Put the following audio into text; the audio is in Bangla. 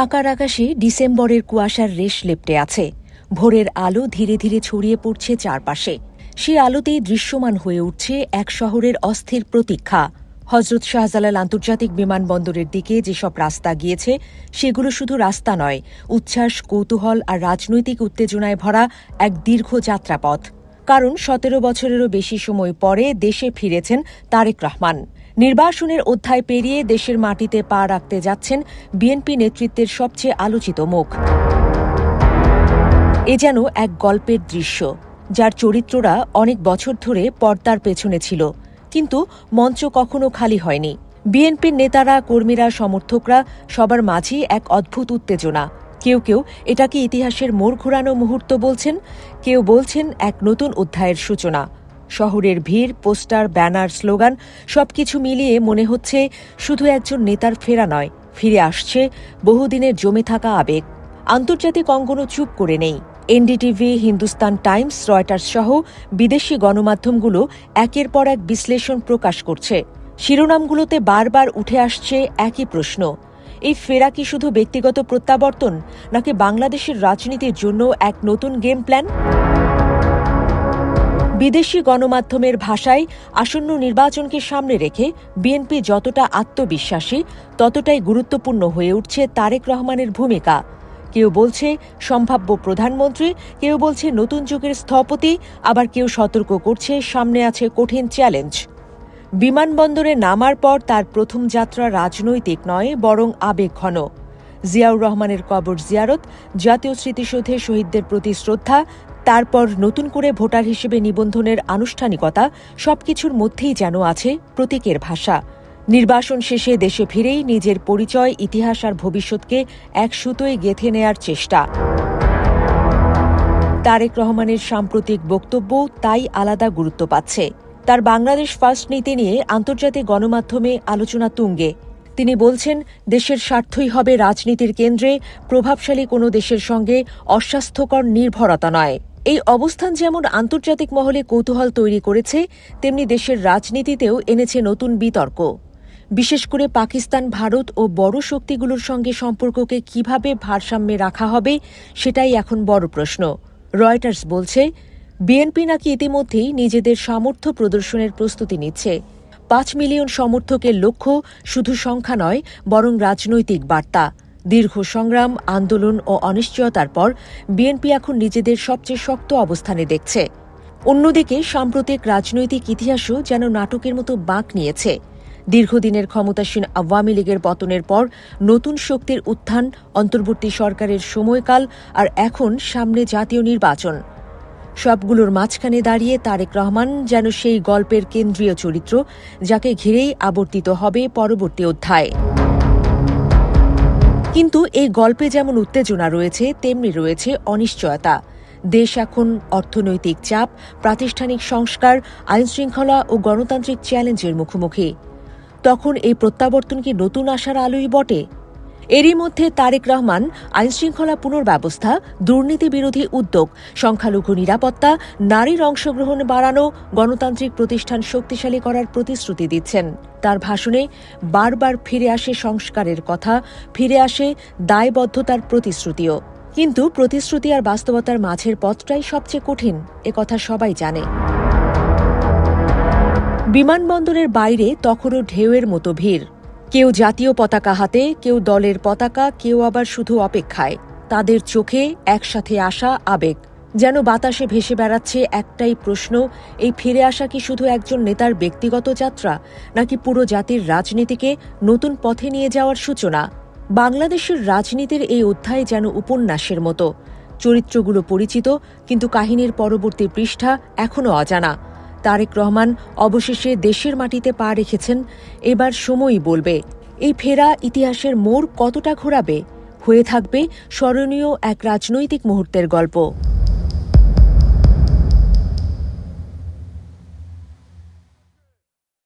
ঢাকার আকাশে ডিসেম্বরের কুয়াশার রেশ লেপটে আছে। ভোরের আলো ধীরে ধীরে ছড়িয়ে পড়ছে চারপাশে। সে আলোতেই দৃশ্যমান হয়ে উঠছে এক শহরের অস্থির প্রতীক্ষা। হজরত শাহজালাল আন্তর্জাতিক বিমানবন্দরের দিকে যেসব রাস্তা গিয়েছে, সেগুলো শুধু রাস্তা নয়, উচ্ছ্বাস, কৌতূহল আর রাজনৈতিক উত্তেজনায় ভরা এক দীর্ঘ যাত্রাপথ। কারণ সতেরো বছরেরও বেশি সময় পরে দেশে ফিরেছেন তারেক রহমান। নির্বাসনের অধ্যায় পেরিয়ে দেশের মাটিতে পা রাখতে যাচ্ছেন বিএনপি নেতৃত্বের সবচেয়ে আলোচিত মুখ। এ যেন এক গল্পের দৃশ্য, যার চরিত্ররা অনেক বছর ধরে পর্দার পেছনে ছিল, কিন্তু মঞ্চ কখনো খালি হয়নি। বিএনপির নেতারা, কর্মীরা, সমর্থকরা সবার মাঝেই এক অদ্ভুত উত্তেজনা। কেউ কেউ এটাকে ইতিহাসের মোড় ঘোরানো মুহূর্ত বলছেন, কেউ বলছেন এক নতুন অধ্যায়ের সূচনা। শহরের ভিড়, পোস্টার, ব্যানার, স্লোগান, সবকিছু মিলিয়ে মনে হচ্ছে শুধু একজন নেতার ফেরা নয়, ফিরে আসছে বহুদিনের জমে থাকা আবেগ। আন্তর্জাতিক অঙ্গনও চুপ করে নেই। এনডিটিভি, হিন্দুস্তান টাইমস, রয়টার্স সহ বিদেশি গণমাধ্যমগুলো একের পর এক বিশ্লেষণ প্রকাশ করছে। শিরোনামগুলোতে বারবার উঠে আসছে একই প্রশ্ন। এই ফেরা কি শুধু ব্যক্তিগত প্রত্যাবর্তন, নাকি বাংলাদেশের রাজনীতির জন্য এক নতুন গেম প্ল্যান? বিদেশি গণমাধ্যমের ভাষায় আসন্ন নির্বাচনকে সামনে রেখে বিএনপি যতটা আত্মবিশ্বাসী, ততটাই গুরুত্বপূর্ণ হয়ে উঠছে তারেক রহমানের ভূমিকা। কেউ বলছে সম্ভাব্য প্রধানমন্ত্রী, কেউ বলছে নতুন যুগের স্থপতি, আবার কেউ সতর্ক করছে সামনে আছে কঠিন চ্যালেঞ্জ। বিমানবন্দরে নামার পর তার প্রথম যাত্রা রাজনৈতিক নয়, বরং আবেগঘন জিয়াউর রহমানের কবর জিয়ারত, জাতীয় স্মৃতিসৌধে শহীদদের প্রতি শ্রদ্ধা তারপর নতুন করে ভোটার হিসেবে নিবন্ধনের আনুষ্ঠানিকতা সবকিছুর মধ্যেই যেন আছে প্রতীকের ভাষা। নির্বাসন শেষে দেশে ফিরেই নিজের পরিচয়, ইতিহাস আর ভবিষ্যৎকে এক সুতোয় গেঁথে নেয়ার চেষ্টা। তারেক রহমানের সাম্প্রতিক বক্তব্য তাই আলাদা গুরুত্ব পাচ্ছে। তার বাংলাদেশ ফার্স্ট নীতি নিয়ে আন্তর্জাতিক গণমাধ্যমে আলোচনা তুঙ্গে। তিনি বলছেন, দেশের স্বার্থই হবে রাজনীতির কেন্দ্রে প্রভাবশালী কোনো দেশের সঙ্গে অস্বাস্থ্যকর নির্ভরতা নয়। এই অবস্থান যেমন আন্তর্জাতিক মহলে কৌতূহল তৈরি করেছে, তেমনি দেশের রাজনীতিতেও এনেছে নতুন বিতর্ক। বিশেষ করে পাকিস্তান, ভারত ও বড় শক্তিগুলোর সঙ্গে সম্পর্ককে কীভাবে ভারসাম্যে রাখা হবে, সেটাই এখন বড় প্রশ্ন। রয়টার্স বলছে, বিএনপি নাকি ইতিমধ্যেই নিজেদের সামর্থ্য প্রদর্শনের প্রস্তুতি নিচ্ছে। পাঁচ মিলিয়ন সমর্থকের লক্ষ্য শুধু সংখ্যা নয়, বরং রাজনৈতিক বার্তা। দীর্ঘ সংগ্রাম, আন্দোলন ও অনিশ্চয়তার পর বিএনপি এখন নিজেদের সবচেয়ে শক্ত অবস্থানে দেখছে। অন্যদিকে সাম্প্রতিক রাজনৈতিক ইতিহাসও যেন নাটকের মতো বাঁক নিয়েছে। দীর্ঘদিনের ক্ষমতাসীন আওয়ামী লীগের পতনের পর নতুন শক্তির উত্থান, অন্তর্বর্তী সরকারের সময়কাল আর এখন সামনে জাতীয় নির্বাচন। সবগুলোর মাঝখানে দাঁড়িয়ে তারেক রহমান যেন সেই গল্পের কেন্দ্রীয় চরিত্র, যাকে ঘিরেই আবর্তিত হবে পরবর্তী অধ্যায়। কিন্তু এই গল্পে যেমন উত্তেজনা রয়েছে, তেমনি রয়েছে অনিশ্চয়তা। দেশ এখন অর্থনৈতিক চাপ, প্রাতিষ্ঠানিক সংস্কার, আইনশৃঙ্খলা ও গণতান্ত্রিক চ্যালেঞ্জের মুখোমুখি। তখন এই প্রত্যাবর্তন কি নতুন আশার আলোই বটে? এরই মধ্যে তারেক রহমান আইনশৃঙ্খলা পুনর্ব্যবস্থা, দুর্নীতি বিরোধী উদ্যোগ, সংখ্যালঘু নিরাপত্তা, নারীর অংশগ্রহণ বাড়ানো, গণতান্ত্রিক প্রতিষ্ঠান শক্তিশালী করার প্রতিশ্রুতি দিচ্ছেন। তার ভাষণে বারবার ফিরে আসে সংস্কারের কথা, ফিরে আসে দায়বদ্ধতার প্রতিশ্রুতিও। কিন্তু প্রতিশ্রুতি আর বাস্তবতার মাঝের পথটাই সবচেয়ে কঠিন কথা সবাই জানে। বিমানবন্দরের বাইরে তখনও ঢেউয়ের মতো ভিড়। কেউ জাতীয় পতাকা হাতে, কেউ দলের পতাকা, কেউ আবার শুধু অপেক্ষায়। তাদের চোখে একসাথে আসা আবেগ। যেন বাতাসে ভেসে বেড়াচ্ছে একটাই প্রশ্ন, এই ফিরে আসা কি শুধু একজন নেতার ব্যক্তিগত যাত্রা, নাকি পুরো জাতির রাজনীতিকে নতুন পথে নিয়ে যাওয়ার সূচনা? বাংলাদেশের রাজনীতির এই অধ্যায় যেন উপন্যাসের মতো। চরিত্রগুলো পরিচিত, কিন্তু কাহিনীর পরবর্তী পৃষ্ঠা এখনও অজানা। তারেক রহমান অবশেষে দেশের মাটিতে পা রেখেছেন। এবার সময়ই বলবে, এই ফেরা ইতিহাসের মোড় কতটা ঘোরাবে? হয়ে থাকবে স্মরণীয় এক রাজনৈতিক মুহূর্তের গল্প।